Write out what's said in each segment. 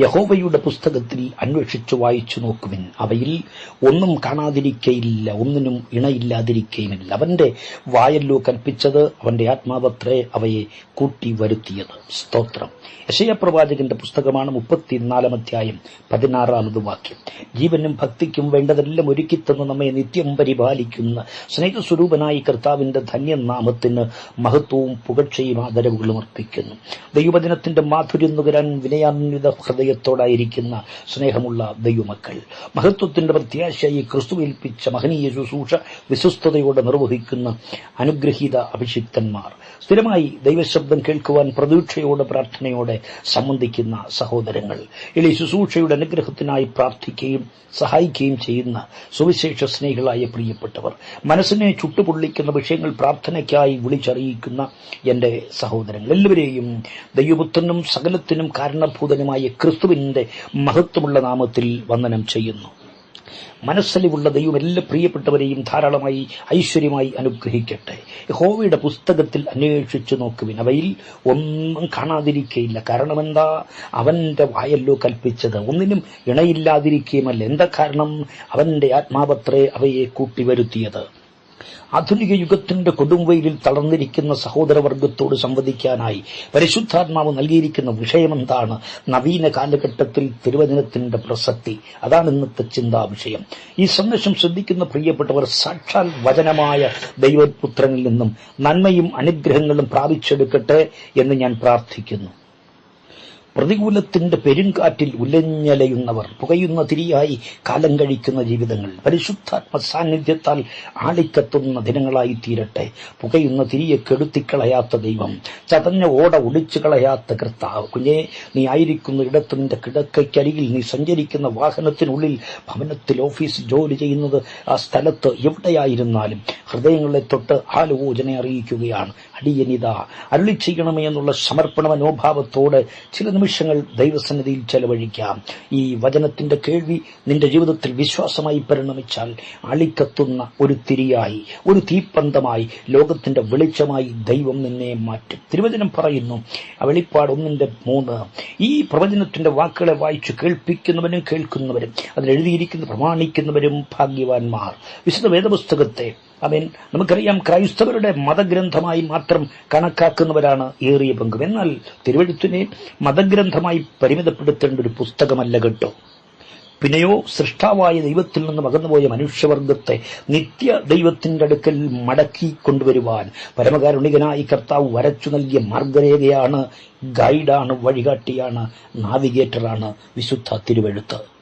യഹോവയുടെ പുസ്തകത്തിൽ അന്വേഷിച്ചു വായിച്ചു നോക്കുവിൻ. അവയിൽ ഒന്നും കാണാതിരിക്കയില്ല ഒന്നിനും ഇണയില്ലാതിരിക്കയുമില്ല. അവന്റെ വായല്ലോ കൽപ്പിച്ചത് അവന്റെ ആത്മാവത്രേ അവയെ കൂട്ടി വരുത്തിയത്. സ്തോത്രം. യശയപ്രവാചകന്റെ പുസ്തകമാണ് മുപ്പത്തിനാലാം അധ്യായം പതിനാറാമത് വാക്യം. ജീവനും ഭക്തിക്കും വേണ്ടതെല്ലാം ഒരുക്കിത്തന്ന് നമ്മെ നിത്യം പരിപാലിക്കുന്ന സ്നേഹസ്വരൂപനായി കർത്താവിന്റെ ധന്യനാമത്തിന് മഹത്വവും പുകഴ്ചയും ആദരവുകളും അർപ്പിക്കുന്നു. ദൈവവചനത്തിന്റെ മാധുര്യം നുകരാൻ വിനയാന്വിത ഹൃദയത്തോടായിരിക്കുന്ന സ്നേഹമുള്ള ദൈവമക്കൾ. മഹത്വത്തിന്റെ പ്രത്യാശയായി ക്രിസ്തുവേൽപ്പിച്ച മഹനീയ ശുശ്രൂഷ വിശ്വസ്തയോടെ നിർവഹിക്കുന്ന അനുഗ്രഹീത അഭിഷിക്തന്മാർ. സ്ഥിരമായി ദൈവശബ്ദം കേൾക്കുവാൻ പ്രതീക്ഷയോടെ പ്രാർത്ഥനയോടെ സംബന്ധിക്കുന്ന സഹോദരങ്ങൾ. ഇളി ശുശ്രൂഷയുടെ അനുഗ്രഹത്തിനായി പ്രാർത്ഥിക്കുകയും സഹായിക്കുകയും ചെയ്യുന്ന സുവിശേഷ സ്നേഹികളായ പ്രിയപ്പെട്ടവർ മനസ്സിനെ ചുട്ടുപൊള്ളിക്കുന്ന വിഷയങ്ങൾ പ്രാർത്ഥനയ്ക്കായി വിളിച്ചറിയിക്കുന്ന എന്റെ സഹോദരങ്ങൾ. എല്ലാവരെയും ദൈവപുത്രനും സകലത്തിനും കാരണഭൂതനുമായ ക്രിസ്തുവിന്റെ മഹത്വമുള്ള നാമത്തിൽ വന്ദനം ചെയ്യുന്നു. മനസ്സലിവുള്ള ദൈവം എല്ലാ പ്രിയപ്പെട്ടവരെയും ധാരാളമായി ഐശ്വര്യമായി അനുഗ്രഹിക്കട്ടെ. ഹോവയുടെ പുസ്തകത്തിൽ അന്വേഷിച്ചു നോക്കുവിൻ. അവയിൽ ഒന്നും കാണാതിരിക്കയില്ല. കാരണമെന്താ? അവന്റെ വായല്ലോ കൽപ്പിച്ചത്. ഒന്നിനും ഇണയില്ലാതിരിക്കുകയുമല്ല. എന്താ കാരണം? അവന്റെ ആത്മാവത്രേ അവയെ കൂട്ടിവരുത്തിയത്. ആധുനിക യുഗത്തിന്റെ കൊടുംവെയിലിൽ തളർന്നിരിക്കുന്ന സഹോദരവർഗത്തോട് സംവദിക്കാനായി പരിശുദ്ധാത്മാവ് നൽകിയിരിക്കുന്ന വിഷയമെന്താണ്? നവീന കാലഘട്ടത്തിൽ തിരുവചനത്തിന്റെ പ്രസക്തി. അതാണ് ഇന്നത്തെ ചിന്താ വിഷയം ഈ സന്ദേശം ശ്രദ്ധിക്കുന്ന പ്രിയപ്പെട്ടവർ സാക്ഷാൽ വചനമായ ദൈവപുത്രനിൽ നിന്നും നന്മയും അനുഗ്രഹങ്ങളും പ്രാപിച്ചെടുക്കട്ടെ എന്ന് ഞാൻ പ്രാർത്ഥിക്കുന്നു. പ്രതികൂലത്തിന്റെ പെരുങ്കാറ്റിൽ ഉലഞ്ഞലയുന്നവർ പുകയുന്ന തിരിയായി കാലം കഴിക്കുന്ന ജീവിതങ്ങൾ പരിശുദ്ധാത്മ സാന്നിധ്യത്താൽ ആളിക്കത്തുന്ന ദിനങ്ങളായി തീരട്ടെ പുകയുന്ന തിരിയെ കെടുത്തിക്കളയാത്ത ദൈവം ചതഞ്ഞ ഓട ഒളിച്ചു കളയാത്ത കർത്താവ്. കുഞ്ഞെ നീ ആയിരിക്കുന്ന ഇടത്തിന്റെ കിടക്കയ്ക്കരികിൽ നീ സഞ്ചരിക്കുന്ന വാഹനത്തിനുള്ളിൽ ഭവനത്തിൽ ഓഫീസ് ജോലി ചെയ്യുന്നത് ആ സ്ഥലത്ത് എവിടെയായിരുന്നാലും ഹൃദയങ്ങളെ തൊട്ട് ആലോചന അറിയിക്കുകയാണ്. അടിയനിത. അരുളി ചെയ്യണമേ എന്നുള്ള സമർപ്പണ മനോഭാവത്തോടെ ചില നിമിഷങ്ങൾ ദൈവസന്നിധിയിൽ ചെലവഴിക്കാം. ഈ വചനത്തിന്റെ കേൾവി നിന്റെ ജീവിതത്തിൽ വിശ്വാസമായി പരിണമിച്ചാൽ അളിക്കത്തുന്ന ഒരു തിരിയായി ഒരു തീപ്പന്തമായി ലോകത്തിന്റെ വെളിച്ചമായി ദൈവം നിന്നെ മാറ്റും. തിരുവചനം പറയുന്നു വെളിപ്പാട് ഒന്നിന്റെ മൂന്ന്. ഈ പ്രവചനത്തിന്റെ വാക്കുകളെ വായിച്ചു കേൾപ്പിക്കുന്നവനും കേൾക്കുന്നവരും അതിലെഴുതിയിരിക്കുന്ന പ്രമാണിക്കുന്നവരും ഭാഗ്യവാന്മാർ. വിശുദ്ധ വേദപുസ്തകത്തെ അവൻ നമുക്കറിയാം ക്രൈസ്തവരുടെ മതഗ്രന്ഥമായി മാത്രം കണക്കാക്കുന്നവരാണ് ഏറിയ പങ്കും. എന്നാൽ തിരുവഴുത്തിനെ മതഗ്രന്ഥമായി പരിമിതപ്പെടുത്തേണ്ട ഒരു പുസ്തകമല്ല കേട്ടോ. പിന്നെയോ സൃഷ്ടാവായ ദൈവത്തിൽ നിന്ന് മകന്നുപോയ മനുഷ്യവർഗത്തെ നിത്യ ദൈവത്തിന്റെ അടുക്കൽ മടക്കി കൊണ്ടുവരുവാൻ പരമകാരുണികനായി കർത്താവ് വരച്ചു നൽകിയ മാർഗരേഖയാണ് ഗൈഡാണ് വഴികാട്ടിയാണ് നാവിഗേറ്ററാണ് വിശുദ്ധ തിരുവഴുത്ത്.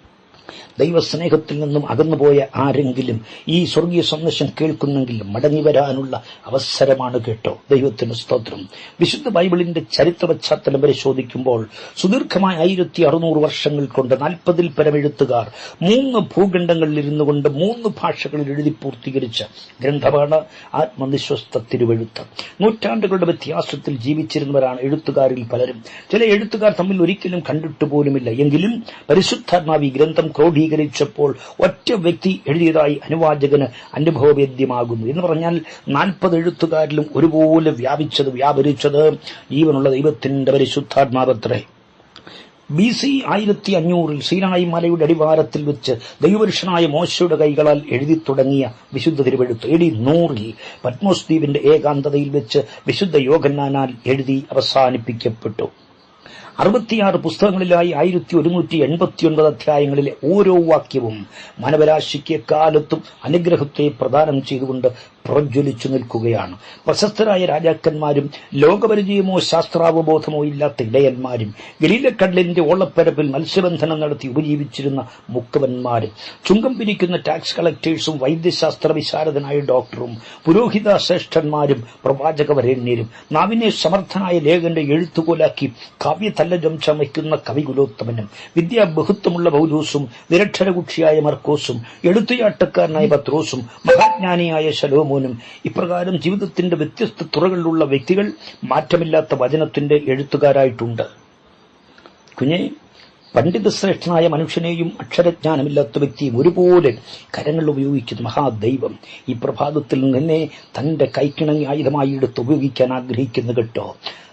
ദൈവസ്നേഹത്തിൽ നിന്നും അകന്നുപോയ ആരെങ്കിലും ഈ സ്വർഗീയ സന്ദേശം കേൾക്കുന്നെങ്കിൽ മടങ്ങി വരാനുള്ള അവസരമാണ് കേട്ടോ. ദൈവത്തിന് സ്തോത്രം. വിശുദ്ധ ബൈബിളിന്റെ ചരിത്ര പശ്ചാത്തലം പരിശോധിക്കുമ്പോൾ സുദീർഘമായ ആയിരത്തി അറുന്നൂറ് വർഷങ്ങൾ കൊണ്ട് നാൽപ്പതിൽ പരം എഴുത്തുകാർ മൂന്ന് ഭൂഖണ്ഡങ്ങളിൽ ഇരുന്നു കൊണ്ട് മൂന്ന് ഭാഷകളിൽ എഴുതി പൂർത്തീകരിച്ച ഗ്രന്ഥമാണ് ആത്മനിശ്വസ്ത തിരുവെഴുത്ത്. നൂറ്റാണ്ടുകളുടെ വ്യത്യാസത്തിൽ ജീവിച്ചിരുന്നവരാണ് എഴുത്തുകാരിൽ പലരും. ചില എഴുത്തുകാർ തമ്മിൽ ഒരിക്കലും കണ്ടിട്ട് പോലുമില്ല. എങ്കിലും പരിശുദ്ധാത്മാവ് ഗ്രന്ഥം ക്രോഡീകരിച്ചപ്പോൾ ഒറ്റ വ്യക്തി എഴുതിയതായി അനുവാചകന് അനുഭവവേദ്യമാകുന്നു. എന്ന് പറഞ്ഞാൽ നാൽപ്പത് എഴുത്തുകാരിലും ഒരുപോലെ വ്യാപിച്ചത് വ്യാപരിച്ചത് ജീവനുള്ള ദൈവത്തിന്റെ പരിശുദ്ധാത്മാവത്രേ. ബി സി ആയിരത്തി അഞ്ഞൂറിൽ സീനായി മലയുടെ അടിവാരത്തിൽ വെച്ച് ദൈവപുരുഷനായ മോശയുടെ കൈകളാൽ എഴുതി തുടങ്ങിയ വിശുദ്ധ തിരുവെഴുത്ത് എടി നൂറിൽ പത്മോസ് ദ്വീപിന്റെ ഏകാന്തതയിൽ വെച്ച് വിശുദ്ധ യോഗന്നാനാൽ എഴുതി അവസാനിപ്പിക്കപ്പെട്ടു. അറുപത്തിയാറ് പുസ്തകങ്ങളിലായി ആയിരത്തി ഒരുന്നൂറ്റി എൺപത്തിയൊൻപത് അധ്യായങ്ങളിലെ ഓരോ വാക്യവും മനവരാശിക്ക് കാലത്തും അനുഗ്രഹത്തെ പ്രദാനം ചെയ്തുകൊണ്ട് പ്രജ്വലിച്ചു നിൽക്കുകയാണ്. പ്രശസ്തരായ രാജാക്കന്മാരും ലോകപരിചയമോ ശാസ്ത്രാവബോധമോ ഇല്ലാത്ത ഇടയന്മാരും ഗലീലക്കടലിന്റെ ഓളപ്പരപ്പിൽ മത്സ്യബന്ധനം നടത്തി ഉപജീവിച്ചിരുന്ന മുക്കവന്മാരും ചുങ്കം പിരിക്കുന്ന ടാക്സ് കളക്ടേഴ്സും വൈദ്യശാസ്ത്ര വിശാരദനായ ഡോക്ടറും പുരോഹിത ശ്രേഷ്ഠന്മാരും പ്രവാചകവരണ്യരും നാവിനെ സമർത്ഥനായ ലേഖന്റെ എഴുത്തുകോലാക്കി കാവ്യതല്ലജം ചമയ്ക്കുന്ന കവികുലോത്തമനും വിദ്യാബഹുത്വമുള്ള പൗലൂസും നിരക്ഷരകുക്ഷിയായ മർക്കോസും എഴുത്തുയാട്ടക്കാരനായ പത്രോസും മഹാജ്ഞാനിയായ ശലോമോനും ഇപ്രകാരം ജീവിതത്തിന്റെ വ്യത്യസ്ത തുറകളിലുള്ള വ്യക്തികൾ മാറ്റമില്ലാത്ത വചനത്തിന്റെ എഴുത്തുകാരായിട്ടുണ്ട്. കുഞ്ഞെ പണ്ഡിതശ്രേഷ്ഠനായ മനുഷ്യനെയും അക്ഷരജ്ഞാനമില്ലാത്ത വ്യക്തിയും ഒരുപോലെ കരങ്ങൾ ഉപയോഗിക്കുന്ന മഹാദൈവം ഈ പ്രഭാതത്തിൽ നിന്നെ തന്റെ കൈക്കിണങ്ങി ആയുധമായി എടുത്ത് ഉപയോഗിക്കാൻ ആഗ്രഹിക്കുന്നു കേട്ടോ.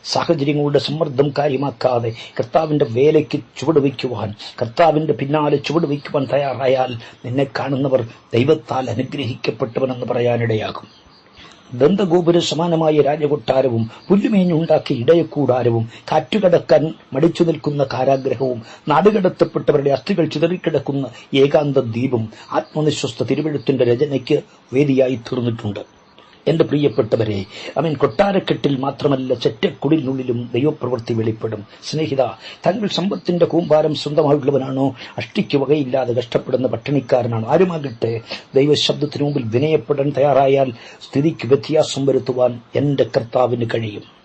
സാഹചര്യങ്ങളുടെ സമ്മർദ്ദം കാര്യമാക്കാതെ കർത്താവിന്റെ വേലയ്ക്ക് ചുവടുവയ്ക്കുവാൻ കർത്താവിന്റെ പിന്നാലെ ചുവടുവയ്ക്കുവാൻ തയ്യാറായാൽ നിന്നെ കാണുന്നവർ ദൈവത്താൽ അനുഗ്രഹിക്കപ്പെട്ടവനെന്ന് പറയാനിടയാകും. ദന്തഗോപുര സമാനമായ രാജകൊട്ടാരവും പുല്ലുമേഞ്ഞുണ്ടാക്കിയ ഇടയക്കൂടാരവും കാറ്റുകടക്കാൻ മടിച്ചു നിൽക്കുന്ന കാരാഗ്രഹവും നാടുകടത്തപ്പെട്ടവരുടെ അസ്ഥികൾ ചിതറിക്കിടക്കുന്ന ഏകാന്ത ദ്വീപും ആത്മനിശ്വസ്ത തിരുവഴുത്തിന്റെ രചനയ്ക്ക് വേദിയായി തീർന്നിട്ടുണ്ട്. എന്റെ പ്രിയപ്പെട്ടവരെ അവൻ കൊട്ടാരക്കെട്ടിൽ മാത്രമല്ല ചെറ്റക്കുടിലിനുള്ളിലും ദൈവപ്രവൃത്തി വെളിപ്പെടും. സ്നേഹിത തങ്ങൾ സമ്പത്തിന്റെ കൂമ്പാരം സ്വന്തമായിട്ടുള്ളവനാണോ അഷ്ടിക്ക് വകയില്ലാതെ കഷ്ടപ്പെടുന്ന പട്ടിണിക്കാരനാണോ. ആരുമാകട്ടെ ദൈവശബ്ദത്തിനു മുമ്പിൽ വിനയപ്പെടാൻ തയ്യാറായാൽ സ്ഥിതിക്ക് വ്യത്യാസം വരുത്തുവാൻ എന്റെ കർത്താവിന് കഴിയും.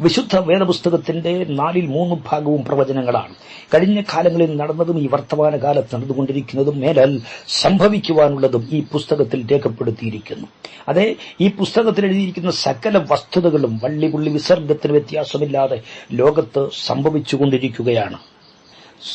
വിശുദ്ധ വേദപുസ്തകത്തിന്റെ നാലിൽ മൂന്ന് ഭാഗവും പ്രവചനങ്ങളാണ്. കഴിഞ്ഞ കാലങ്ങളിൽ നടന്നതും ഈ വർത്തമാന കാലത്ത് നടന്നുകൊണ്ടിരിക്കുന്നതും മേലാൽ സംഭവിക്കുവാനുള്ളതും ഈ പുസ്തകത്തിൽ രേഖപ്പെടുത്തിയിരിക്കുന്നു. അതെ ഈ പുസ്തകത്തിൽ എഴുതിയിരിക്കുന്ന സകല വസ്തുതകളും വള്ളിപുള്ളി വിസർഗത്തിന് വ്യത്യാസമില്ലാതെ ലോകത്ത് സംഭവിച്ചുകൊണ്ടിരിക്കുകയാണ്.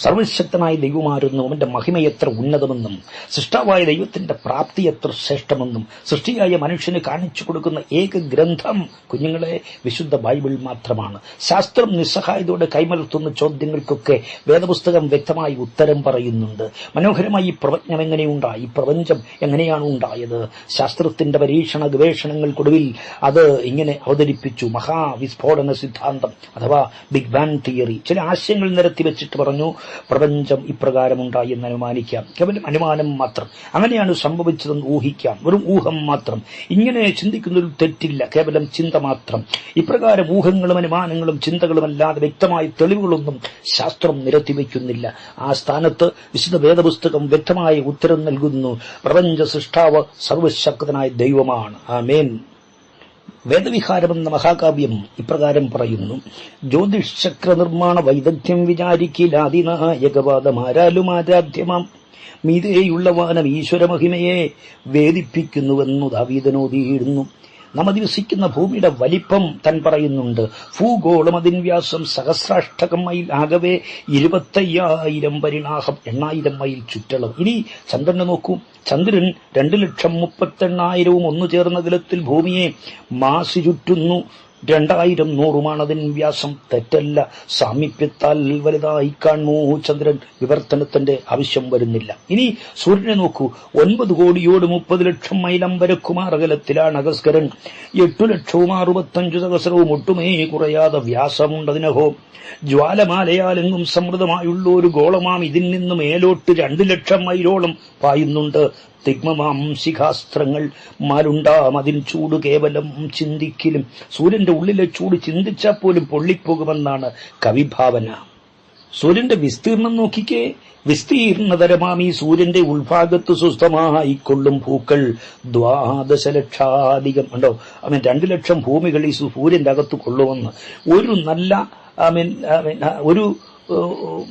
സർവശക്തനായ ദൈവമായിരുന്നു. അവന്റെ മഹിമ എത്ര ഉന്നതമെന്നും സൃഷ്ടാവായ ദൈവത്തിന്റെ പ്രാപ്തി എത്ര ശ്രേഷ്ഠമെന്നും സൃഷ്ടിയായ മനുഷ്യന് കാണിച്ചു കൊടുക്കുന്ന ഏക ഗ്രന്ഥം കുഞ്ഞുങ്ങളെ വിശുദ്ധ ബൈബിൾ മാത്രമാണ്. ശാസ്ത്രം നിസ്സഹായതയോടെ കൈമലർത്തുന്ന ചോദ്യങ്ങൾക്കൊക്കെ വേദപുസ്തകം വ്യക്തമായി ഉത്തരം പറയുന്നുണ്ട്. മനോഹരമായി ഈ പ്രപഞ്ചം എങ്ങനെയുണ്ടായി ഈ പ്രപഞ്ചം എങ്ങനെയാണ് ഉണ്ടായത്? ശാസ്ത്രത്തിന്റെ പരീക്ഷണ ഗവേഷണങ്ങൾക്കൊടുവിൽ അത് ഇങ്ങനെ അവതരിപ്പിച്ചു. മഹാവിസ്ഫോടന സിദ്ധാന്തം അഥവാ ബിഗ് ബാങ് തിയറി. ചില ആശയങ്ങൾ നിരത്തി വെച്ചിട്ട് പറഞ്ഞു പ്രപഞ്ചം ഇപ്രകാരമുണ്ടായി എന്ന് അനുമാനിക്കാം. കേവലം അനുമാനം മാത്രം. അങ്ങനെയാണ് സംഭവിച്ചതെന്ന് ഊഹിക്കാം. വെറും ഊഹം മാത്രം. ഇങ്ങനെ ചിന്തിക്കുന്നതിൽ തെറ്റില്ല. കേവലം ചിന്ത മാത്രം. ഇപ്രകാരം ഊഹങ്ങളും അനുമാനങ്ങളും ചിന്തകളും അല്ലാതെ വ്യക്തമായ തെളിവുകളൊന്നും ശാസ്ത്രം നിരത്തിവെക്കുന്നില്ല. ആ സ്ഥാനത്ത് വിശുദ്ധ വേദപുസ്തകം വ്യക്തമായ ഉത്തരം നൽകുന്നു. പ്രപഞ്ച സൃഷ്ടാവ് സർവശക്തനായ ദൈവമാണ്. ആ മേൻ വേദവിഹാരം എന്ന മഹാകാവ്യം ഇപ്രകാരം പറയുന്നു. ജ്യോതിഷക്ര നിർമ്മാണ വൈദഗ്ധ്യം വിചാരിക്കില്ലാതിനായകവാദമാരാലും ആരാധ്യമാം. മീതേയുള്ള വാനം ഈശ്വരമഹിമയെ വേദിപ്പിക്കുന്നുവെന്നു ദാവീദനോദിയിടുന്നു നാം ഭൂമിയുടെ വലിപ്പം തൻ പറയുന്നുണ്ട്. ഭൂഗോളം അതിൻവ്യാസം സഹസ്രാഷ്ടകം മൈൽ ആകവേ ഇരുപത്തയ്യായിരം പരിണാഹം എണ്ണായിരം മൈൽ ചുറ്റളവ്. ഇനി ചന്ദ്രനെ നോക്കൂ. ചന്ദ്രൻ രണ്ടു ലക്ഷം മുപ്പത്തെണ്ണായിരവും ഒന്നു ചേർന്ന തലത്തിൽ ഭൂമിയെ മാസി ചുറ്റുന്നു. രണ്ടായിരം നൂറുമാണ് അതിൻ വ്യാസം. തെറ്റല്ല. സാമീപ്യത്താൽ വലുതായി കാണൂ ചന്ദ്രൻ. വിവർത്തനത്തിന്റെ ആവശ്യം വരുന്നില്ല. ഇനി സൂര്യനെ നോക്കൂ. ഒൻപത് കോടിയോട് മുപ്പത് ലക്ഷം മൈലം വരെ അകലത്തിലാണ് അഗസ്കരൻ. എട്ടു ലക്ഷവും അറുപത്തഞ്ചു സഹസ്രവും ഒട്ടുമേ കുറയാതെ വ്യാസമുണ്ടതിനഹോ ജ്വാലമാലയാലെങ്ങും സമൃദ്ധമായുള്ള ഒരു ഗോളമാം ഇതിൽ നിന്ന് മേലോട്ട് രണ്ടു ലക്ഷം മൈലോളം പായുന്നുണ്ട്. തിഗ്മമാം ശിഖാസ്ത്രങ്ങൾ മാലുണ്ടാം അതിൻ ചൂട് കേവലം ചിന്തിക്കലും. സൂര്യന്റെ ഉള്ളിലെ ചൂട് ചിന്തിച്ചാൽ പോലും പൊള്ളിപ്പോകുമെന്നാണ് കവിഭാവന. സൂര്യന്റെ വിസ്തീർണം നോക്കിക്കേ. വിസ്തീർണതരമാം ഈ സൂര്യന്റെ ഉൾഭാഗത്ത് സുസ്ഥമായിക്കൊള്ളും പൂക്കൾ. ദ്വാദശലക്ഷാധികം. ഉണ്ടോ അവൻ രണ്ടു ലക്ഷം ഭൂമികൾ ഈ സൂര്യന്റെ അകത്ത് കൊള്ളുമെന്ന്. ഒരു നല്ല ഐ മീൻ ഒരു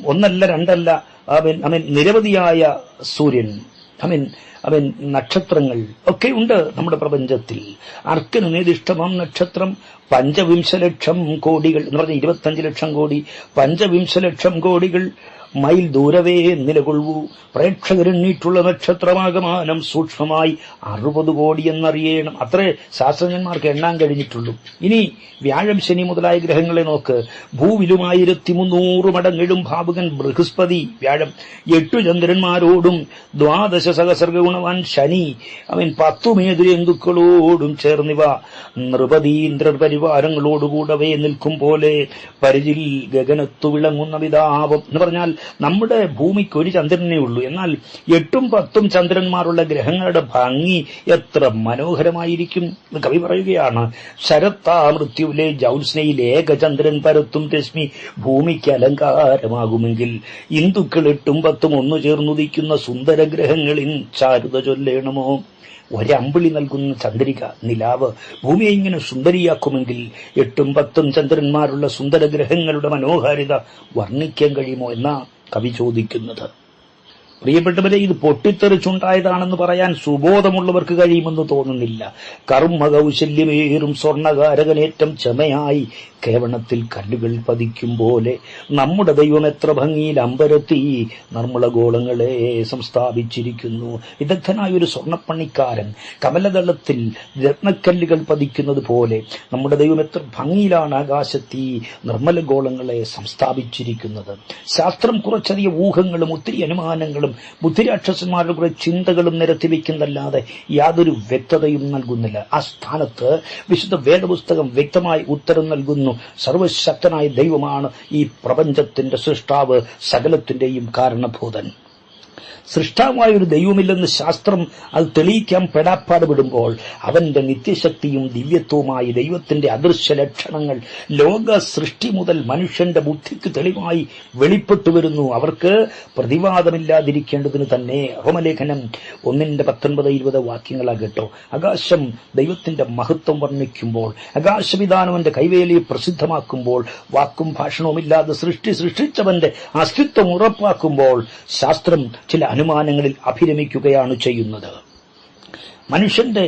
ഒന്നല്ല രണ്ടല്ല ഐ മീൻ നിരവധിയായ സൂര്യൻ. മീൻ അവൻ നക്ഷത്രങ്ങൾ ഒക്കെ ഉണ്ട് നമ്മുടെ പ്രപഞ്ചത്തിൽ. അർക്കന് നേതിഷ്ടമാം നക്ഷത്രം പഞ്ചവിംശ ലക്ഷം കോടികൾ എന്ന് പറഞ്ഞ ഇരുപത്തഞ്ച് ലക്ഷം കോടി പഞ്ചവിംശ ലക്ഷം കോടികൾ. മൈൽ ദൂരവേ നിലകൊള്ളൂ. പ്രേക്ഷകരെണ്ണീട്ടുള്ള നക്ഷത്രമാകമാനം സൂക്ഷ്മമായി അറുപത് കോടി എന്നറിയണം. അത്രേ ശാസ്ത്രജ്ഞന്മാർക്ക് എണ്ണാൻ കഴിഞ്ഞിട്ടുള്ളൂ. ഇനി വ്യാഴം ശനി മുതലായ ഗ്രഹങ്ങളെ നോക്ക്. ഭൂവിലും ആയിരത്തി മുന്നൂറ് മടങ്ങിടും ഭാവുകൻ ബൃഹസ്പതി. വ്യാഴം എട്ടു ചന്ദ്രന്മാരോടും ദ്വാദശ സഹസ്ര ഗുണവാൻ ശനി. അവൻ പത്തു മേതുരന്തുക്കളോടും ചേർന്നിവ. നൃപതീന്ദ്ര പരിവാരങ്ങളോടുകൂടവേ നിൽക്കും പോലെ. പരിചിൽ ഗഗനത്തു വിളങ്ങുന്ന വിതാപം എന്ന് പറഞ്ഞാൽ നമ്മുടെ ഭൂമിക്ക് ഒരു ചന്ദ്രനേ ഉള്ളൂ. എന്നാൽ എട്ടും പത്തും ചന്ദ്രന്മാരുള്ള ഗ്രഹങ്ങളുടെ ഭംഗി എത്ര മനോഹരമായിരിക്കും കവി പറയുകയാണ്. ശരത്താ മൃത്യുവിലെ ജൗത്സ്നയിൽ ഏകചന്ദ്രൻ പരത്തും രശ്മി ഭൂമിക്ക് അലങ്കാരമാകുമെങ്കിൽ ഹിന്ദുക്കൾ എട്ടും പത്തും ഒന്നു ചേർന്നുദിക്കുന്ന സുന്ദര ഗ്രഹങ്ങളിൽ ചാരുത ചൊല്ലേണമോ? ഒരമ്പിളി നൽകുന്ന ചന്ദ്രിക നിലാവ് ഭൂമിയെ ഇങ്ങനെ സുന്ദരിയാക്കുമെങ്കിൽ എട്ടും പത്തും ചന്ദ്രന്മാരുള്ള സുന്ദരഗ്രഹങ്ങളുടെ മനോഹാരിത വർണിക്കാൻ കഴിയുമോ എന്നാ കവി ചോദിക്കുന്നത്. പ്രിയപ്പെട്ടവരെ ഇത് പൊട്ടിത്തെറിച്ചുണ്ടായതാണെന്ന് പറയാൻ സുബോധമുള്ളവർക്ക് കഴിയുമെന്ന് തോന്നുന്നില്ല. കർമ്മ കൗശല്യമേറും സ്വർണകാരകനേറ്റം ചമയായി കേവണത്തിൽ കല്ലുകൾ പതിക്കും പോലെ നമ്മുടെ ദൈവം എത്ര ഭംഗിയിൽ അമ്പരത്തി നിർമ്മളഗോളങ്ങളെ സംസ്ഥാപിച്ചിരിക്കുന്നു. വിദഗ്ധനായ ഒരു സ്വർണപ്പണിക്കാരൻ കമലദളത്തിൽ രത്നക്കല്ലുകൾ പതിക്കുന്നത് പോലെ നമ്മുടെ ദൈവം എത്ര ഭംഗിയിലാണ് ആകാശത്തി നിർമ്മല ഗോളങ്ങളെ സംസ്ഥാപിച്ചിരിക്കുന്നത്. ശാസ്ത്രം കുറച്ചധികം ഊഹങ്ങളും ഒത്തിരി അനുമാനങ്ങളും ബുദ്ധിരാക്ഷസന്മാരുടെ കുറെ ചിന്തകളും നിരത്തിവെക്കുന്നതല്ലാതെ യാതൊരു വ്യക്തതയും നൽകുന്നില്ല. ആ സ്ഥാനത്ത് വിശുദ്ധ വേദപുസ്തകം വ്യക്തമായി ഉത്തരം നൽകുന്നു. സർവശക്തനായ ദൈവമാണ് ഈ പ്രപഞ്ചത്തിന്റെ സൃഷ്ടാവ് സകലത്തിന്റെയും കാരണഭൂതൻ. സൃഷ്ടാവായ ഒരു ദൈവമില്ലെന്ന് ശാസ്ത്രം അത് തെളിയിക്കാൻ പെടാപ്പാട് വിടുമ്പോൾ അവന്റെ നിത്യശക്തിയും ദിവ്യത്വവുമായി ദൈവത്തിന്റെ അദൃശ്യ ലക്ഷണങ്ങൾ ലോക സൃഷ്ടി മുതൽ മനുഷ്യന്റെ ബുദ്ധിക്ക് തെളിവായി വെളിപ്പെട്ടു വരുന്നു. അവർക്ക് പ്രതിവാദമില്ലാതിരിക്കേണ്ടതിന് തന്നെ റോമലേഖനം ഒന്നിന്റെ പത്തൊൻപത് ഇരുപത് വാക്യങ്ങളാകട്ടോ ആകാശം ദൈവത്തിന്റെ മഹത്വം വർണിക്കുമ്പോൾ ആകാശവിധാനവന്റെ കൈവേലിയെ പ്രസിദ്ധമാക്കുമ്പോൾ വാക്കും ഭാഷണവുമില്ലാതെ സൃഷ്ടി സൃഷ്ടിച്ചവന്റെ അസ്തിത്വം ഉറപ്പാക്കുമ്പോൾ ശാസ്ത്രം ചില അനുമാനങ്ങളിൽ അഭിരമിക്കുകയാണ് ചെയ്യുന്നത്. മനുഷ്യന്റെ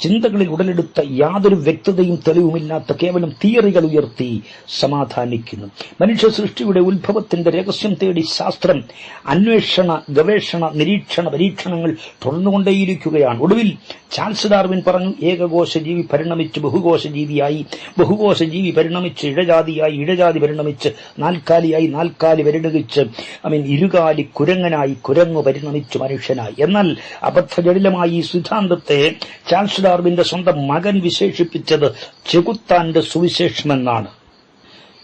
ചിന്തകളിൽ ഉടലെടുത്ത യാതൊരു വ്യക്തതയും തെളിവുമില്ലാത്ത കേവലം തിയറികൾ ഉയർത്തി സമാധാനിക്കുന്നു. മനുഷ്യ സൃഷ്ടിയുടെ ഉത്ഭവത്തിന്റെ രഹസ്യം തേടി ശാസ്ത്രം അന്വേഷണ ഗവേഷണ നിരീക്ഷണ പരീക്ഷണങ്ങൾ തുടർന്നുകൊണ്ടേയിരിക്കുകയാണ് ഒടുവിൽ ചാൾസ് ഡാർവിൻ പറഞ്ഞു ഏകകോശ ജീവി പരിണമിച്ച് ബഹുകോശ ജീവിയായി ബഹുകോശ ജീവി പരിണമിച്ച് ഇഴജാതിയായി ഇഴജാതി പരിണമിച്ച് നാൽക്കാലിയായി നാൽക്കാലി പരിണമിച്ച് ഐ മീൻ ഇരുകാലി കുരങ്ങനായി കുരങ്ങു പരിണമിച്ച് മനുഷ്യനായി. എന്നാൽ അബദ്ധജടിലമായി ഈ സിദ്ധാന്തത്തെ ചാൾസ് ഡാർവിന്റെ സ്വന്തം മകൻ വിശേഷിപ്പിച്ചത് ചെകുത്താന്റെ സുവിശേഷമെന്നാണ്.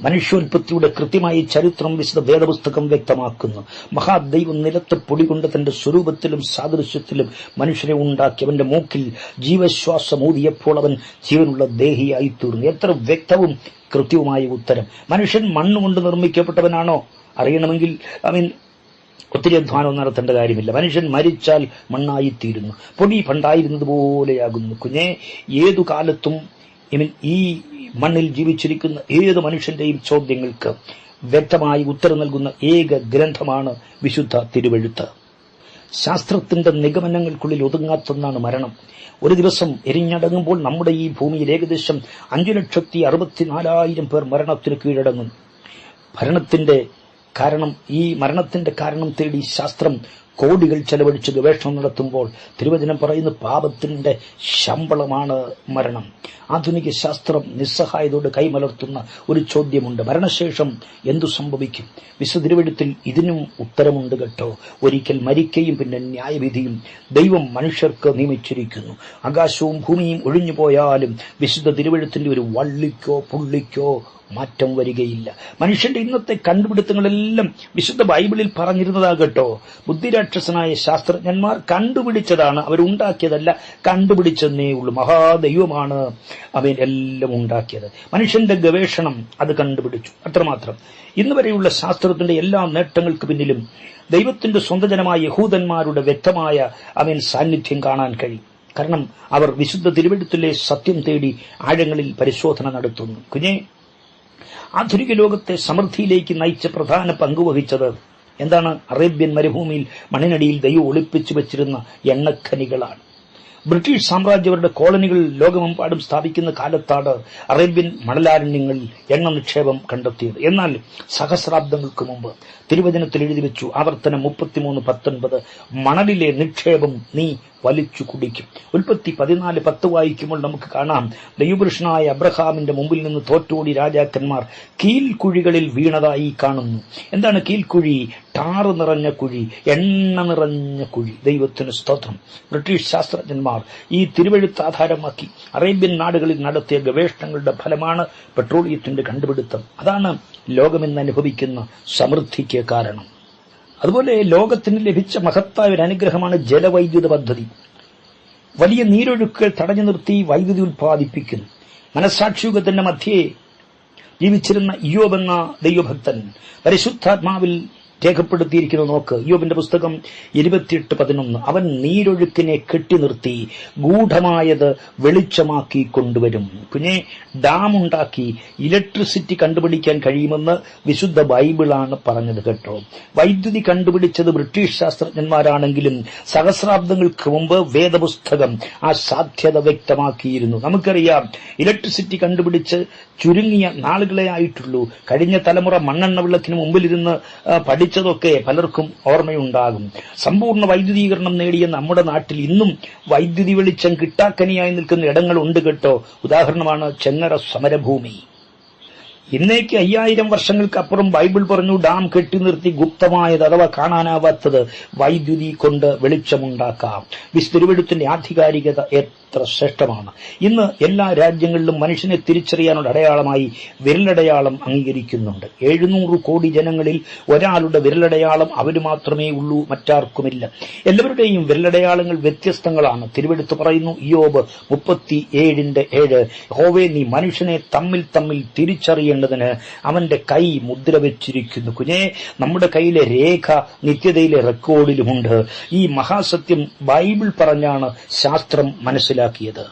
മനുഷ്യോൽപത്തിയുടെ കൃത്യമായി ചരിത്രം വിശദ വേദപുസ്തകം വ്യക്തമാക്കുന്നു. മഹാദൈവം നിലത്ത് പൊടികൊണ്ട് തന്റെ സ്വരൂപത്തിലും സാദൃശ്യത്തിലും മനുഷ്യനെ ഉണ്ടാക്കി അവന്റെ മൂക്കിൽ ജീവശ്വാസമൂതിയപ്പോൾ അവൻ ജീവനുള്ള ദേഹിയായി തീർന്നു എത്ര വ്യക്തവും കൃത്യവുമായ ഉത്തരം. മനുഷ്യൻ മണ്ണുകൊണ്ട് നിർമ്മിക്കപ്പെട്ടവനാണോ? അറിയണമെങ്കിൽ ഐ മീൻ ഒത്തിരി അധ്വാനം നടത്തേണ്ട കാര്യമില്ല. മനുഷ്യൻ മരിച്ചാൽ മണ്ണായിത്തീരുന്നു. പൊടി പണ്ടായിരുന്നത് പോലെയാകുന്നു. കുഞ്ഞെ ഏതു കാലത്തും ഈ മണ്ണിൽ ജീവിച്ചിരിക്കുന്ന ഏത് മനുഷ്യന്റെയും ചോദ്യങ്ങൾക്ക് വ്യക്തമായി ഉത്തരം നൽകുന്ന ഏക ഗ്രന്ഥമാണ് വിശുദ്ധ തിരുവെഴുത്ത്. ശാസ്ത്രത്തിന്റെ നിഗമനങ്ങൾക്കുള്ളിൽ ഒതുങ്ങാത്തൊന്നാണ് മരണം. ഒരു ദിവസം എരിഞ്ഞടങ്ങുമ്പോൾ നമ്മുടെ ഈ ഭൂമിയിൽ ഏകദേശം അഞ്ചു ലക്ഷത്തി അറുപത്തിനാലായിരം പേർ മരണത്തിന് കീഴടങ്ങും. ഭരണത്തിന്റെ കാരണം ഈ മരണത്തിന്റെ കാരണം തേടി ശാസ്ത്രം കോടികൾ ചെലവഴിച്ച് ഗവേഷണം നടത്തുമ്പോൾ തിരുവചനം പറയുന്ന പാപത്തിന്റെ ശമ്പളമാണ് മരണം. ആധുനിക ശാസ്ത്രം നിസ്സഹായതയോട് കൈമലർത്തുന്ന ഒരു ചോദ്യമുണ്ട്. മരണശേഷം എന്തു സംഭവിക്കും? വിശുദ്ധ തിരുവഴുത്തിൽ ഇതിനും ഉത്തരമുണ്ട് കേട്ടോ. ഒരിക്കൽ മരിക്കയും പിന്നെ ന്യായവിധിയും ദൈവം മനുഷ്യർക്ക് നിയമിച്ചിരിക്കുന്നു. ആകാശവും ഭൂമിയും ഒഴിഞ്ഞു പോയാലും വിശുദ്ധ തിരുവഴുത്തിന്റെ ഒരു വള്ളിക്കോ പുള്ളിക്കോ മാറ്റം വരികയില്ല. മനുഷ്യന്റെ ഇന്നത്തെ കണ്ടുപിടുത്തങ്ങളെല്ലാം വിശുദ്ധ ബൈബിളിൽ പറഞ്ഞിരുന്നതാകട്ടോ ബുദ്ധിരാക്ഷസനായ ശാസ്ത്രജ്ഞന്മാർ കണ്ടുപിടിച്ചതാണ്. അവരുണ്ടാക്കിയതല്ല കണ്ടുപിടിച്ചെന്നേ ഉള്ളൂ. മഹാദൈവമാണ് അവൻ എല്ലാം ഉണ്ടാക്കിയത്. മനുഷ്യന്റെ ഗവേഷണം അത് കണ്ടുപിടിച്ചു. അത്രമാത്രം. ഇന്ന് വരെയുള്ള ശാസ്ത്രത്തിന്റെ എല്ലാ നേട്ടങ്ങൾക്ക് പിന്നിലും ദൈവത്തിന്റെ സ്വന്തജനമായ യഹൂദന്മാരുടെ വ്യക്തമായ അവൻ സാന്നിധ്യം കാണാൻ കഴിയും. കാരണം അവർ വിശുദ്ധ തിരുവെടുത്തിലെ സത്യം തേടി ആഴങ്ങളിൽ പരിശോധന നടത്തുന്നു. കുഞ്ഞേ ആധുനിക ലോകത്തെ സമൃദ്ധിയിലേക്ക് നയിച്ച പ്രധാന പങ്കുവഹിച്ചത് എന്താണ്? അറേബ്യൻ മരുഭൂമിയിൽ മണ്ണിനടിയിൽ ദൈവം ഒളിപ്പിച്ചു വച്ചിരുന്ന എണ്ണഖനികളാണ്. ബ്രിട്ടീഷ് സാമ്രാജ്യവരുടെ കോളനികൾ ലോകമെമ്പാടും സ്ഥാപിക്കുന്ന കാലത്താണ് അറേബ്യൻ മണലാരണ്യങ്ങളിൽ എണ്ണ നിക്ഷേപം കണ്ടെത്തിയത്. എന്നാൽ സഹസ്രാബ്ദങ്ങൾക്ക് മുമ്പ് തിരുവചനത്തിൽ എഴുതി വെച്ചു ആവർത്തനം മുപ്പത്തിമൂന്ന് പത്തൊൻപത് മണലിലെ നിക്ഷേപം നീ വലിച്ചു കുടിക്കും ഉൽപ്പത്തി പതിനാല് പത്ത് വായിക്കുമ്പോൾ നമുക്ക് കാണാം. ദൈവപുരുഷനായ അബ്രഹാമിന്റെ മുമ്പിൽ നിന്ന് തോറ്റോടി രാജാക്കന്മാർ കീൽക്കുഴികളിൽ വീണതായി കാണുന്നു. എന്താണ് കീൽക്കുഴി ടാറ് നിറഞ്ഞ കുഴി എണ്ണ നിറഞ്ഞ കുഴി. ദൈവത്തിന് സ്തോത്രം. ബ്രിട്ടീഷ് ശാസ്ത്രജ്ഞന്മാർ ഈ തിരുവഴുത്ത് ആധാരമാക്കി അറേബ്യൻ നാടുകളിൽ നടത്തിയ ഗവേഷണങ്ങളുടെ ഫലമാണ് പെട്രോളിയത്തിന്റെ കണ്ടുപിടുത്തം. അതാണ് ലോകമെന്ന് അനുഭവിക്കുന്ന സമൃദ്ധിക്ക് കാരണം. അതുപോലെ ലോകത്തിന് ലഭിച്ച മഹത്തായ ഒരു അനുഗ്രഹമാണ് ജലവൈദ്യുത പദ്ധതി. വലിയ നീരൊഴുക്കുകൾ തടഞ്ഞു നിർത്തി വൈദ്യുതി ഉത്പാദിപ്പിക്കുന്നു മനസ്സാക്ഷിയുഗത്തിന്റെ മധ്യേ ജീവിച്ചിരുന്ന ഇയോബ് എന്ന ദൈവഭക്തൻ പരിശുദ്ധാത്മാവിൽ രേഖപ്പെടുത്തിയിരിക്കുന്നത് നോക്ക് യോബിന്റെ പുസ്തകം ഇരുപത്തിയെട്ട് പതിനൊന്ന്. അവൻ നീരൊഴുക്കിനെ കെട്ടി നിർത്തി ഗൂഢമായത് വെളിച്ചമാക്കി കൊണ്ടുവരും. പിന്നെ ഡാം ഉണ്ടാക്കി ഇലക്ട്രിസിറ്റി കണ്ടുപിടിക്കാൻ കഴിയുമെന്ന് വിശുദ്ധ ബൈബിളാണ് പറഞ്ഞത് കേട്ടോ. വൈദ്യുതി കണ്ടുപിടിച്ചത് ബ്രിട്ടീഷ് ശാസ്ത്രജ്ഞന്മാരാണെങ്കിലും സഹസ്രാബ്ദങ്ങൾക്ക് മുമ്പ് വേദപുസ്തകം ആ സാധ്യത വ്യക്തമാക്കിയിരുന്നു. നമുക്കറിയാം ഇലക്ട്രിസിറ്റി കണ്ടുപിടിച്ച് ചുരുങ്ങിയ നാളുകളെ ആയിട്ടുള്ളൂ. കഴിഞ്ഞ തലമുറ മണ്ണെണ്ണ വിളക്കിന് മുമ്പിലിരുന്ന് ആ, പഠിച്ചതൊക്കെ പലർക്കും ഓർമ്മയുണ്ടാകും. സമ്പൂർണ വൈദ്യുതീകരണം നേടിയ നമ്മുടെ നാട്ടിൽ ഇന്നും വൈദ്യുതി വെളിച്ചം കിട്ടാക്കനിയായി നിൽക്കുന്ന ഇടങ്ങളുണ്ട് കേട്ടോ. ഉദാഹരണമാണ് ചെങ്ങറ സമരഭൂമി. ഇന്നേക്ക് അയ്യായിരം വർഷങ്ങൾക്കപ്പുറം ബൈബിൾ പറഞ്ഞു ഡാം കെട്ടി നിർത്തി ഗുപ്തമായത് അഥവാ കാണാനാവാത്തത് വൈദ്യുതി കൊണ്ട് വെളിച്ചമുണ്ടാക്കാം. വിസ്തുരുവെടുത്തിന്റെ ആധികാരികത എത്ര ശ്രേഷ്ഠമാണ്. ഇന്ന് എല്ലാ രാജ്യങ്ങളിലും മനുഷ്യനെ തിരിച്ചറിയാനുള്ള അടയാളമായി വിരലടയാളം അംഗീകരിക്കുന്നുണ്ട്. എഴുന്നൂറ് കോടി ജനങ്ങളിൽ ഒരാളുടെ വിരലടയാളം അവർ മാത്രമേ ഉള്ളൂ മറ്റാർക്കുമില്ല. എല്ലാവരുടെയും വിരലടയാളങ്ങൾ വ്യത്യസ്തങ്ങളാണ്. തിരുവെടുത്ത് പറയുന്നു യോബ് മുപ്പത്തി ഏഴിന്റെ ഏഴ് ഹോവേ നീ മനുഷ്യനെ തമ്മിൽ തമ്മിൽ തിരിച്ചറിയേണ്ടതിന് അവന്റെ കൈ മുദ്ര വെച്ചിരിക്കുന്നു. കുഞ്ഞേ നമ്മുടെ കയ്യിലെ രേഖ നിത്യതയിലെ റെക്കോർഡിലുമുണ്ട് ഈ മഹാസത്യം ബൈബിൾ പറഞ്ഞാണ് ശാസ്ത്രം ilahiyada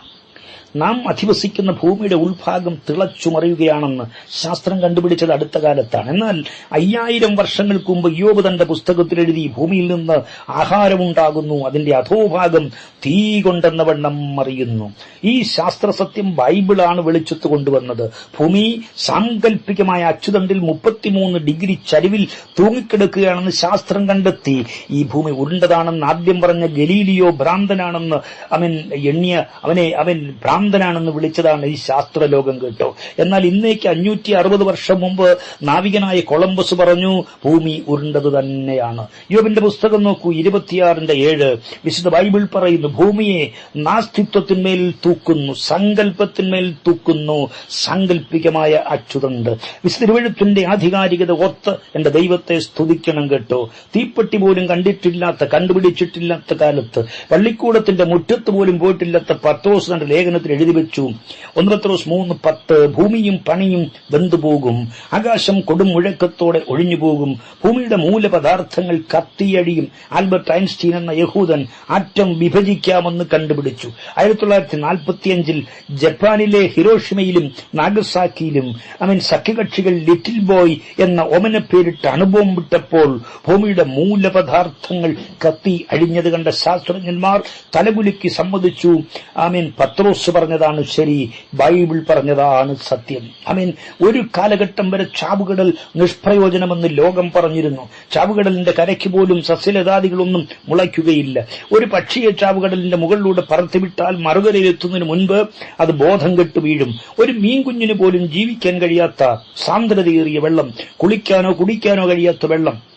നാം അധിവസിക്കുന്ന ഭൂമിയുടെ ഉൾഭാഗം തിളച്ചുമറിയുകയാണെന്ന് ശാസ്ത്രം കണ്ടുപിടിച്ചത് അടുത്ത കാലത്താണ്. എന്നാൽ അയ്യായിരം വർഷങ്ങൾക്ക് മുമ്പ് യോബ് തന്റെ പുസ്തകത്തിൽ എഴുതി ഭൂമിയിൽ നിന്ന് ആഹാരമുണ്ടാകുന്നു. അതിന്റെ അധോഭാഗം തീ കൊണ്ടെന്ന വണ്ണം മറിയുന്നു ഈ ശാസ്ത്ര സത്യം ബൈബിളാണ് വെളിച്ചത്ത് കൊണ്ടുവന്നത്. ഭൂമി സാങ്കല്പികമായ അച്ചുതണ്ടിൽ മുപ്പത്തിമൂന്ന് ഡിഗ്രി ചരിവിൽ തൂങ്ങിക്കിടക്കുകയാണെന്ന് ശാസ്ത്രം കണ്ടെത്തി. ഈ ഭൂമി ഉരുണ്ടതാണെന്ന് ആദ്യം പറഞ്ഞ ഗലീലിയോ ഭ്രാന്തനാണെന്ന് അവൻ എണ്ണിയ അവനെ അവൻ ഭ്രാന്തനാണെന്ന് വിളിച്ചതാണ് ഈ ശാസ്ത്രലോകം കേട്ടോ. എന്നാൽ ഇന്നേക്ക് അഞ്ഞൂറ്റി അറുപത് വർഷം മുമ്പ് നാവികനായ കൊളംബസ് പറഞ്ഞു ഭൂമി ഉരുണ്ടത് തന്നെയാണ്. യോബിന്റെ പുസ്തകം നോക്കൂ ഇരുപത്തിയാറിന്റെ ഏഴ്. വിശുദ്ധ ബൈബിൾ പറയുന്നു ഭൂമിയെ നാസ്തിത്വത്തിന്മേൽ തൂക്കുന്നു സങ്കല്പത്തിന്മേൽ തൂക്കുന്നു സാങ്കല്പികമായ അച്യുതണ്ട് വിശുദ്ധ ആധികാരികത ഓർത്ത് എന്റെ ദൈവത്തെ സ്തുതിക്കണം കേട്ടോ. തീപ്പെട്ടി പോലും കണ്ടിട്ടില്ലാത്ത കണ്ടുപിടിച്ചിട്ടില്ലാത്ത കാലത്ത് പള്ളിക്കൂടത്തിന്റെ മുറ്റത്ത് പോലും പോയിട്ടില്ലാത്ത പത്തോസ് തന്റെ ലേഖനത്തിൽ എഴുതി വെച്ചു. ഒന്ന് പത്രോസ് മൂന്ന് പത്ത് ഭൂമിയും പണിയും വെന്തുപോകും. ആകാശം കൊടും മുഴക്കത്തോടെ ഒഴിഞ്ഞുപോകും. ഭൂമിയുടെ മൂലപദാർത്ഥങ്ങൾ കത്തിയടിയും ആൽബർട്ട് ഐൻസ്റ്റീൻ എന്ന യഹൂദൻ ആറ്റം വിഭജിക്കാമെന്ന് കണ്ടുപിടിച്ചു. ആയിരത്തി തൊള്ളായിരത്തി നാൽപ്പത്തിയഞ്ചിൽ ജപ്പാനിലെ ഹിരോഷിമയിലും നാഗസാക്കിയിലും അവൻ സഖ്യകക്ഷികൾ ലിറ്റിൽ ബോയ് എന്ന ഒമന പേരിട്ട് അണുബോംബ് വിട്ടപ്പോൾ ഭൂമിയുടെ മൂലപദാർത്ഥങ്ങൾ കത്തി അഴിഞ്ഞത് കണ്ട ശാസ്ത്രജ്ഞന്മാർ തലകുലുക്കി സമ്മതിച്ചു. ആമീൻ. പത്രോസ് പറഞ്ഞതാണ് ശരി. ബൈബിൾ പറഞ്ഞതാണ് സത്യം. ഐ മീൻ ഒരു കാലഘട്ടം വരെ ചാവുകടൽ നിഷ്പ്രയോജനമെന്ന് ലോകം പറഞ്ഞിരുന്നു. ചാവുകടലിന്റെ കരയ്ക്ക് പോലും സസ്യലതാദികളൊന്നും മുളയ്ക്കുകയില്ല. ഒരു പക്ഷിയെ ചാവുകടലിന്റെ മുകളിലൂടെ പറത്തിവിട്ടാൽ മറുകരയിലെത്തുന്നതിന് മുൻപ് അത് ബോധം കെട്ട് വീഴും. ഒരു മീൻകുഞ്ഞിന് പോലും ജീവിക്കാൻ കഴിയാത്ത സാന്ദ്രതയേറിയ വെള്ളം കുളിക്കാനോ കുടിക്കാനോ കഴിയാത്ത വെള്ളം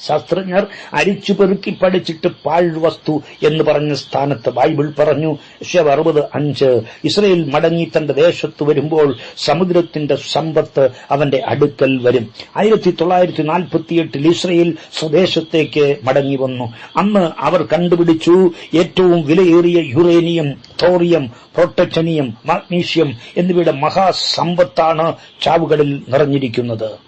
ശാസ്ത്രജ്ഞർ അരിച്ചു പെറുക്കി പഠിച്ചിട്ട് പാഴ്വസ്തു എന്ന് പറഞ്ഞ സ്ഥാനത്ത് ബൈബിൾ പറഞ്ഞു. യശവ് അറുപത് അഞ്ച്. ഇസ്രയേൽ മടങ്ങി തന്റെ ദേശത്ത് വരുമ്പോൾ സമുദ്രത്തിന്റെ സമ്പത്ത് അവന്റെ അടുക്കൽ വരും. ആയിരത്തി തൊള്ളായിരത്തി നാൽപ്പത്തിയെട്ടിൽ ഇസ്രയേൽ സ്വദേശത്തേക്ക് മടങ്ങി വന്നു. അന്ന് അവർ കണ്ടുപിടിച്ചു ഏറ്റവും വിലയേറിയ യുറേനിയം തോറിയം പ്രൊട്ടക്ഷനിയം മാഗ്നീഷ്യം എന്നിവയുടെ മഹാസമ്പത്താണ് ചാവുകളിൽ നിറഞ്ഞിരിക്കുന്നത്.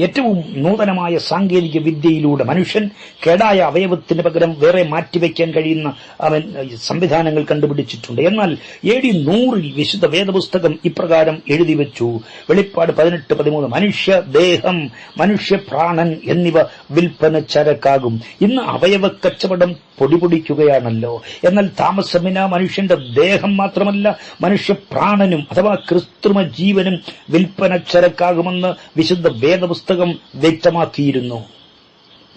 ഏറ്റവും നൂതനമായ സാങ്കേതിക വിദ്യയിലൂടെ മനുഷ്യൻ കേടായ അവയവത്തിന് പകരം വേറെ മാറ്റിവെക്കാൻ കഴിയുന്ന അവൻ സംവിധാനങ്ങൾ കണ്ടുപിടിച്ചിട്ടുണ്ട്. എന്നാൽ എ ഡി നൂറിൽ വിശുദ്ധ വേദപുസ്തകം ഇപ്രകാരം എഴുതി വെച്ചു. വെളിപ്പാട് പതിനെട്ട് പതിമൂന്ന് മനുഷ്യ ദേഹം മനുഷ്യ പ്രാണൻ എന്നിവ വിൽപ്പന ചരക്കാകും. ഇന്ന് അവയവ കച്ചവടം പൊടിപൊടിക്കുകയാണല്ലോ എന്നാൽ താമസമിന മനുഷ്യന്റെ ദേഹം മാത്രമല്ല മനുഷ്യ പ്രാണനും അഥവാ കൃത്രിമ ജീവനും വിൽപ്പന ചരക്കാകുമെന്ന് വിശുദ്ധ വേദപുസ്തകം വ്യക്തമാക്കിയിരുന്നു.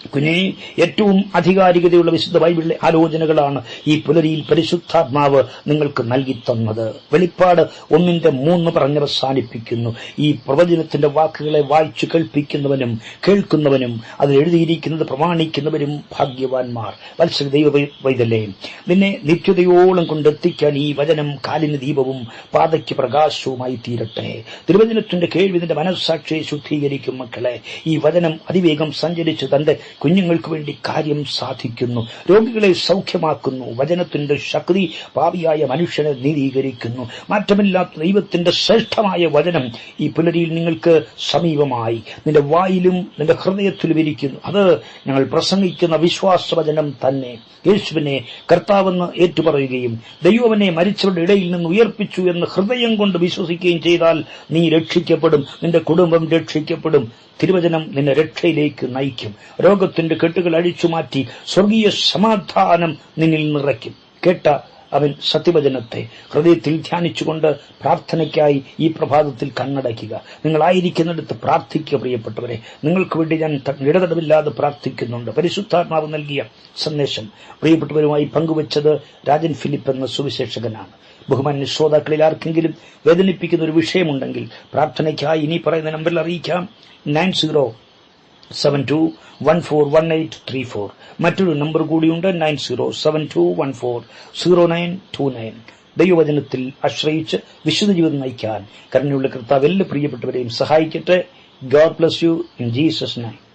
കുഞ്ഞെ ഏറ്റവും അധികാരികതയുള്ള വിശുദ്ധ ബൈബിളിലെ ആലോചനകളാണ് ഈ പുലരിയിൽ പരിശുദ്ധാത്മാവ് നിങ്ങൾക്ക് നൽകി തന്നത്. വെളിപ്പാട് ഒന്നിന്റെ മൂന്ന് പറഞ്ഞവസാനിപ്പിക്കുന്നു ഈ പ്രവചനത്തിന്റെ വാക്കുകളെ വായിച്ചു കേൾപ്പിക്കുന്നവനും കേൾക്കുന്നവനും അതിൽ എഴുതിയിരിക്കുന്നത് പ്രമാണിക്കുന്നവരും ഭാഗ്യവാന്മാർ. വത്സര ദൈവ വൈതല്ലേ നിന്നെ നിത്യതയോളം കൊണ്ടെത്തിക്കാൻ ഈ വചനം കാലിന് ദീപവും പാതയ്ക്ക് പ്രകാശവുമായി തീരട്ടെ. തിരുവചനത്തിന്റെ കേൾവിതിന്റെ മനസ്സാക്ഷിയെ ശുദ്ധീകരിക്കും മക്കളെ. ഈ വചനം അതിവേഗം സഞ്ചരിച്ച് തന്റെ കുഞ്ഞുങ്ങൾക്ക് വേണ്ടി കാര്യം സാധിക്കുന്നു. രോഗികളെ സൗഖ്യമാക്കുന്നു. വചനത്തിന്റെ ശക്തി പാപിയായ മനുഷ്യനെ നീതീകരിക്കുന്നു. മാറ്റമില്ലാത്ത ദൈവത്തിന്റെ ശ്രേഷ്ഠമായ വചനം ഈ പുലരിയിൽ നിങ്ങൾക്ക് സമീപമായി. നിന്റെ വായിലും നിന്റെ ഹൃദയത്തിലും ഇരിക്കുന്നു. അത് ഞങ്ങൾ പ്രസംഗിക്കുന്ന വിശ്വാസവചനം തന്നെ. യേശുവിനെ കർത്താവെന്ന് ഏറ്റുപറയുകയും ദൈവവനെ മരിച്ചവരുടെ ഇടയിൽ നിന്ന് ഉയർപ്പിച്ചു എന്ന് ഹൃദയം കൊണ്ട് വിശ്വസിക്കുകയും ചെയ്താൽ നീ രക്ഷിക്കപ്പെടും. നിന്റെ കുടുംബം രക്ഷിക്കപ്പെടും. തിരുവചനം നിന്നെ രക്ഷയിലേക്ക് നയിക്കും. രോഗത്തിന്റെ കെട്ടുകൾ അഴിച്ചുമാറ്റി സ്വർഗീയ സമാധാനം നിന്നിൽ നിറയ്ക്കും. കേട്ട അവൻ സത്യവചനത്തെ ഹൃദയത്തിൽ ധ്യാനിച്ചുകൊണ്ട് പ്രാർത്ഥനയ്ക്കായി ഈ പ്രഭാതത്തിൽ കണ്ണടയ്ക്കുക. നിങ്ങളായിരിക്കുന്നിടത്ത് പ്രാർത്ഥിക്കുക പ്രിയപ്പെട്ടവരെ. നിങ്ങൾക്ക് വേണ്ടി ഞാൻ ഇടതടവില്ലാതെ പ്രാർത്ഥിക്കുന്നുണ്ട്. പരിശുദ്ധാത്മാവ് നൽകിയ സന്ദേശം പ്രിയപ്പെട്ടവരുമായി പങ്കുവച്ചത് രാജൻ ഫിലിപ്പ് എന്ന സുവിശേഷകനാണ്. ബഹുമാന്യ ശ്രോതാക്കളിൽ ആർക്കെങ്കിലും വേദനിപ്പിക്കുന്ന ഒരു വിഷയമുണ്ടെങ്കിൽ പ്രാർത്ഥനയ്ക്കായി ഇനി പറയുന്ന നമ്പറിൽ അറിയിക്കാം. Nine zero seven two one four one eight three four മറ്റൊരു നമ്പർ കൂടിയുണ്ട് nine zero seven two one four zero nine two nine ദൈവവചനത്തിൽ ആശ്രയിച്ച് വിശുദ്ധ ജീവിതം നയിക്കാൻ കരുണയുള്ള കർത്താവ് എല്ലാ പ്രിയപ്പെട്ടവരെയും സഹായിക്കട്ടെ. God bless you in Jesus name